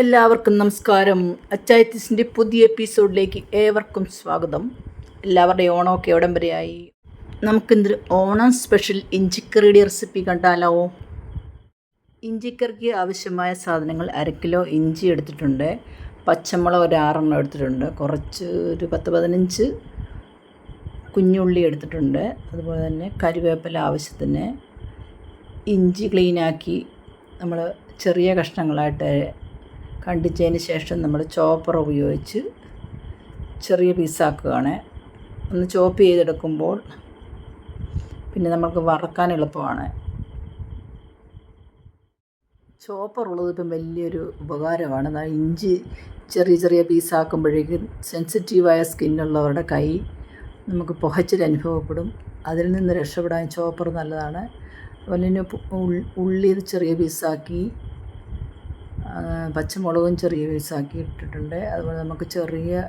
എല്ലാവർക്കും നമസ്കാരം. അച്ചായത്തിസിന്റെ പുതിയ എപ്പിസോഡിലേക്ക് ഏവർക്കും സ്വാഗതം. എല്ലാവരുടെയും ഓണമൊക്കെ എവിടം വരെയായി നമുക്കിന്ന് ഓണം സ്പെഷ്യൽ ഇഞ്ചിക്കറിയുടെ റെസിപ്പി കണ്ടാലോ? ഇഞ്ചിക്കറിക്ക് ആവശ്യമായ സാധനങ്ങൾ അര കിലോ ഇഞ്ചി എടുത്തിട്ടുണ്ട്. പച്ചമുളക് ഒരു ആറെണ്ണം എടുത്തിട്ടുണ്ട്. കുറച്ച് ഒരു പത്ത് പതിനഞ്ച് കുഞ്ഞുള്ളി എടുത്തിട്ടുണ്ട്. അതുപോലെ തന്നെ കറിവേപ്പില ആവശ്യത്തിന് ഇഞ്ചി ക്ലീനാക്കി നമ്മൾ ചെറിയ കഷ്ണങ്ങളായിട്ട് കണ്ടിച്ചതിന് ശേഷം നമ്മൾ ചോപ്പർ ഉപയോഗിച്ച് ചെറിയ പീസാക്കുകയാണ്. ഒന്ന് ചോപ്പ് ചെയ്തെടുക്കുമ്പോൾ പിന്നെ നമുക്ക് വറക്കാൻ എളുപ്പമാണ്. ചോപ്പർ ഉള്ളത് ഇപ്പം വലിയൊരു ഉപകാരമാണ്. ഇഞ്ചി ചെറിയ ചെറിയ പീസാക്കുമ്പോഴേക്കും സെൻസിറ്റീവായ സ്കിന്നുള്ളവരുടെ കൈ നമുക്ക് പുകച്ചിൽ അനുഭവപ്പെടും. അതിൽ നിന്ന് രക്ഷപ്പെടാൻ ചോപ്പർ നല്ലതാണ്. അതുപോലെ തന്നെ ഉള്ളി ചെറിയ പീസാക്കി പച്ചമുളകും ചെറിയ പീസാക്കി ഇട്ടിട്ടുണ്ട്. അതുപോലെ നമുക്ക് ചെറിയ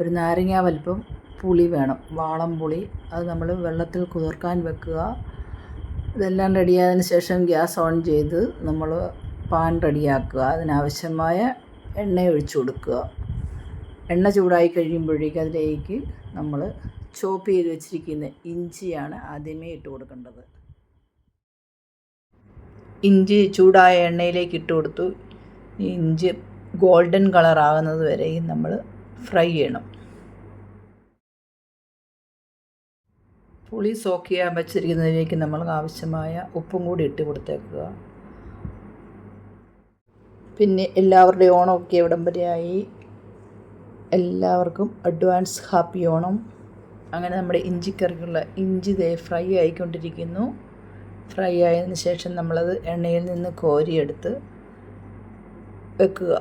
ഒരു നാരങ്ങ വലിപ്പം പുളി വേണം വാളം പുളി. അത് നമ്മൾ വെള്ളത്തിൽ കുതിർക്കാൻ വെക്കുക. ഇതെല്ലാം റെഡിയായതിന് ശേഷം ഗ്യാസ് ഓൺ ചെയ്ത് നമ്മൾ പാൻ റെഡിയാക്കുക അതിനാവശ്യമായ എണ്ണ ഒഴിച്ചു കൊടുക്കുക. എണ്ണ ചൂടായി കഴിയുമ്പോഴേക്കും അതിലേക്ക് നമ്മൾ ചോപ്പ് ചെയ്ത് വെച്ചിരിക്കുന്ന ഇഞ്ചിയാണ് ആദ്യമേ ഇട്ട് കൊടുക്കേണ്ടത്. ഇഞ്ചി ചൂടായ എണ്ണയിലേക്ക് ഇട്ട് കൊടുത്തു. ഇഞ്ചി ഗോൾഡൻ കളർ ആകുന്നത് വരെയും നമ്മൾ ഫ്രൈ ചെയ്യണം. പുളി സോക്ക് ചെയ്യാൻ വച്ചിരിക്കുന്നതിലേക്ക് നമ്മൾ ആവശ്യമായ ഉപ്പും കൂടി ഇട്ട് കൊടുത്തേക്കുക. പിന്നെ എല്ലാവരുടെയും ഓണമൊക്കെ ഇവിടം വരെയായി എല്ലാവർക്കും അഡ്വാൻസ് ഹാപ്പി ഓണം. അങ്ങനെ നമ്മുടെ ഇഞ്ചിക്കറിക്കുള്ള ഇഞ്ചി ദേ ഫ്രൈ ആയിക്കൊണ്ടിരിക്കുന്നു. ഫ്രൈ ആയതിനു ശേഷം നമ്മളത് എണ്ണയിൽ നിന്ന് കോരിയെടുത്ത് വെക്കുക.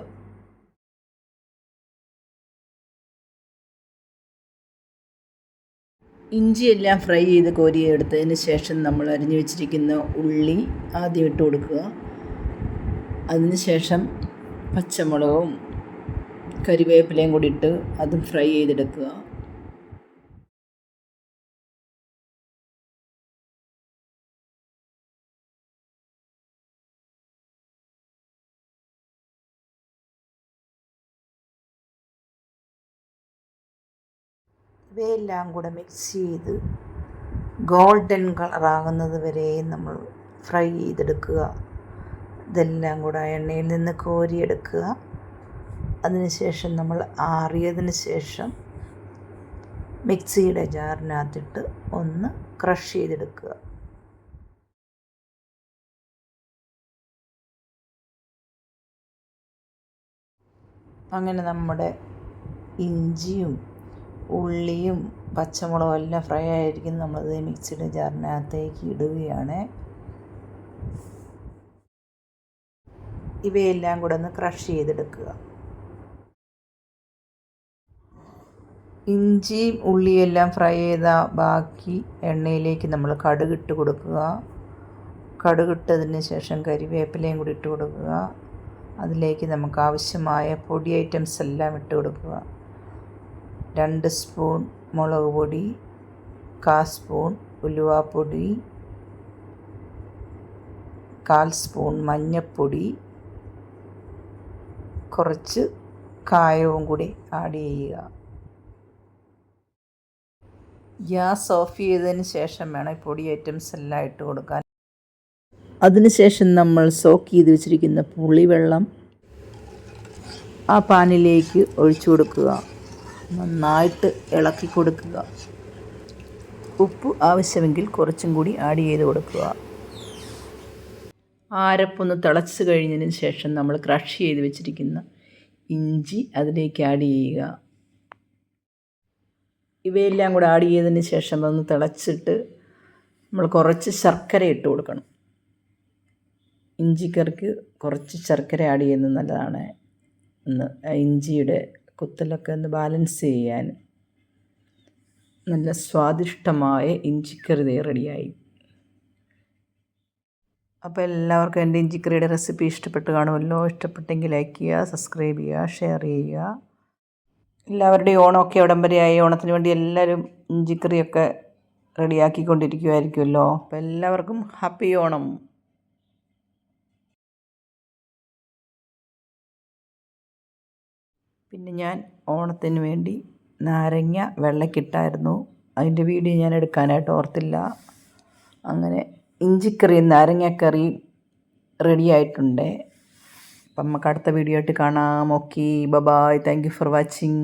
ഇഞ്ചിയെല്ലാം ഫ്രൈ ചെയ്ത് കോരിയെടുത്തതിന് ശേഷം നമ്മൾ അരിഞ്ഞു വെച്ചിരിക്കുന്ന ഉള്ളി ആദ്യം ഇട്ട് കൊടുക്കുക. അതിനുശേഷം പച്ചമുളകും കരിവേപ്പിലയും കൂടി ഇട്ട് അതും ഫ്രൈ ചെയ്തെടുക്കുക. ഇവയെല്ലാം കൂടെ മിക്സ് ചെയ്ത് ഗോൾഡൻ കളറാകുന്നത് വരെ നമ്മൾ ഫ്രൈ ചെയ്തെടുക്കുക. ഇതെല്ലാം കൂടെ എണ്ണയിൽ നിന്ന് കോരിയെടുക്കുക. അതിനുശേഷം നമ്മൾ ആറിയതിന് ശേഷം മിക്സിയുടെ ജാറിനകത്തിട്ട് ഒന്ന് ക്രഷ് ചെയ്തെടുക്കുക. അങ്ങനെ നമ്മുടെ ഇഞ്ചിയും ഉള്ളിയും പച്ചമുളകും എല്ലാം ഫ്രൈ ആയിരിക്കും. നമ്മളത് മിക്സിയുടെ ജാറിനകത്തേക്ക് ഇടുകയാണ്. ഇവയെല്ലാം കൂടെ ഒന്ന് ക്രഷ് ചെയ്തെടുക്കുക. ഇഞ്ചിയും ഉള്ളിയെല്ലാം ഫ്രൈ ചെയ്ത ബാക്കി എണ്ണയിലേക്ക് നമ്മൾ കടുക് ഇട്ട് കൊടുക്കുക. കടുകിട്ടതിന് ശേഷം കരിവേപ്പിലയും കൂടി ഇട്ട് കൊടുക്കുക. അതിലേക്ക് നമുക്ക് ആവശ്യമായ പൊടി ഐറ്റംസ് എല്ലാം ഇട്ട് കൊടുക്കുക. രണ്ട് സ്പൂൺ മുളക് പൊടി കാ സ്പൂൺ ഉലുവാപ്പൊടി കാൽ സ്പൂൺ മഞ്ഞൾപ്പൊടി കുറച്ച് കായവും കൂടി ആഡ് ചെയ്യുക. ഗ്യാസ് ഓഫ് ചെയ്തതിന് ശേഷം വേണം ഈ പൊടി ഐറ്റംസ് എല്ലാം ഇട്ട് കൊടുക്കാൻ. അതിനുശേഷം നമ്മൾ സോക്ക് ചെയ്ത് വെച്ചിരിക്കുന്ന പുളിവെള്ളം ആ പാനിലേക്ക് ഒഴിച്ചു കൊടുക്കുക. നന്നായിട്ട് ഇളക്കി കൊടുക്കുക. ഉപ്പ് ആവശ്യമെങ്കിൽ കുറച്ചും കൂടി ആഡ് ചെയ്ത് കൊടുക്കുക. ആരപ്പൊന്ന് തിളച്ച് കഴിഞ്ഞതിന് ശേഷം നമ്മൾ ക്രഷ് ചെയ്ത് വെച്ചിരിക്കുന്ന ഇഞ്ചി അതിലേക്ക് ആഡ് ചെയ്യുക. ഇവയെല്ലാം കൂടെ ആഡ് ചെയ്തതിന് ശേഷം ഒന്ന് തിളച്ചിട്ട് നമ്മൾ കുറച്ച് ശർക്കര ഇട്ട് കൊടുക്കണം. ഇഞ്ചിക്കറിക്ക് കുറച്ച് ശർക്കര ആഡ് ചെയ്യുന്നത് നല്ലതാണ്. ഇഞ്ചിയുടെ കുത്തലൊക്കെ ഒന്ന് ബാലൻസ് ചെയ്യാൻ നല്ല സ്വാദിഷ്ടമായ ഇഞ്ചിക്കറി റെഡിയായി. അപ്പോൾ എല്ലാവർക്കും എന്റെ ഇഞ്ചിക്കറിയുടെ റെസിപ്പി ഇഷ്ടപ്പെട്ട് കാണുമല്ലോ? ഇഷ്ടപ്പെട്ടെങ്കിൽ ലൈക്ക് ചെയ്യുക സബ്സ്ക്രൈബ് ചെയ്യുക ഷെയർ ചെയ്യുക. എല്ലാവരുടെയും ഓണമൊക്കെ ഉടമ്പരിയായി ഓണത്തിന് വേണ്ടി എല്ലാവരും ഇഞ്ചിക്കറിയൊക്കെ റെഡിയാക്കിക്കൊണ്ടിരിക്കുമായിരിക്കുമല്ലോ അപ്പോൾ എല്ലാവർക്കും ഹാപ്പി ഓണം. പിന്നെ ഞാൻ ഓണത്തിന് വേണ്ടി നാരങ്ങ വെള്ളക്കിട്ടായിരുന്നു. അതിന്റെ വീഡിയോ ഞാൻ എടുക്കാനായിട്ട് ഓർത്തില്ല. അങ്ങനെ ഇഞ്ചിക്കറിയും നാരങ്ങക്കറിയും റെഡി ആയിട്ടുണ്ട്. അപ്പം നമുക്ക് അടുത്ത വീഡിയോ ആയിട്ട് കാണാം. Okay bye bye thank you for watching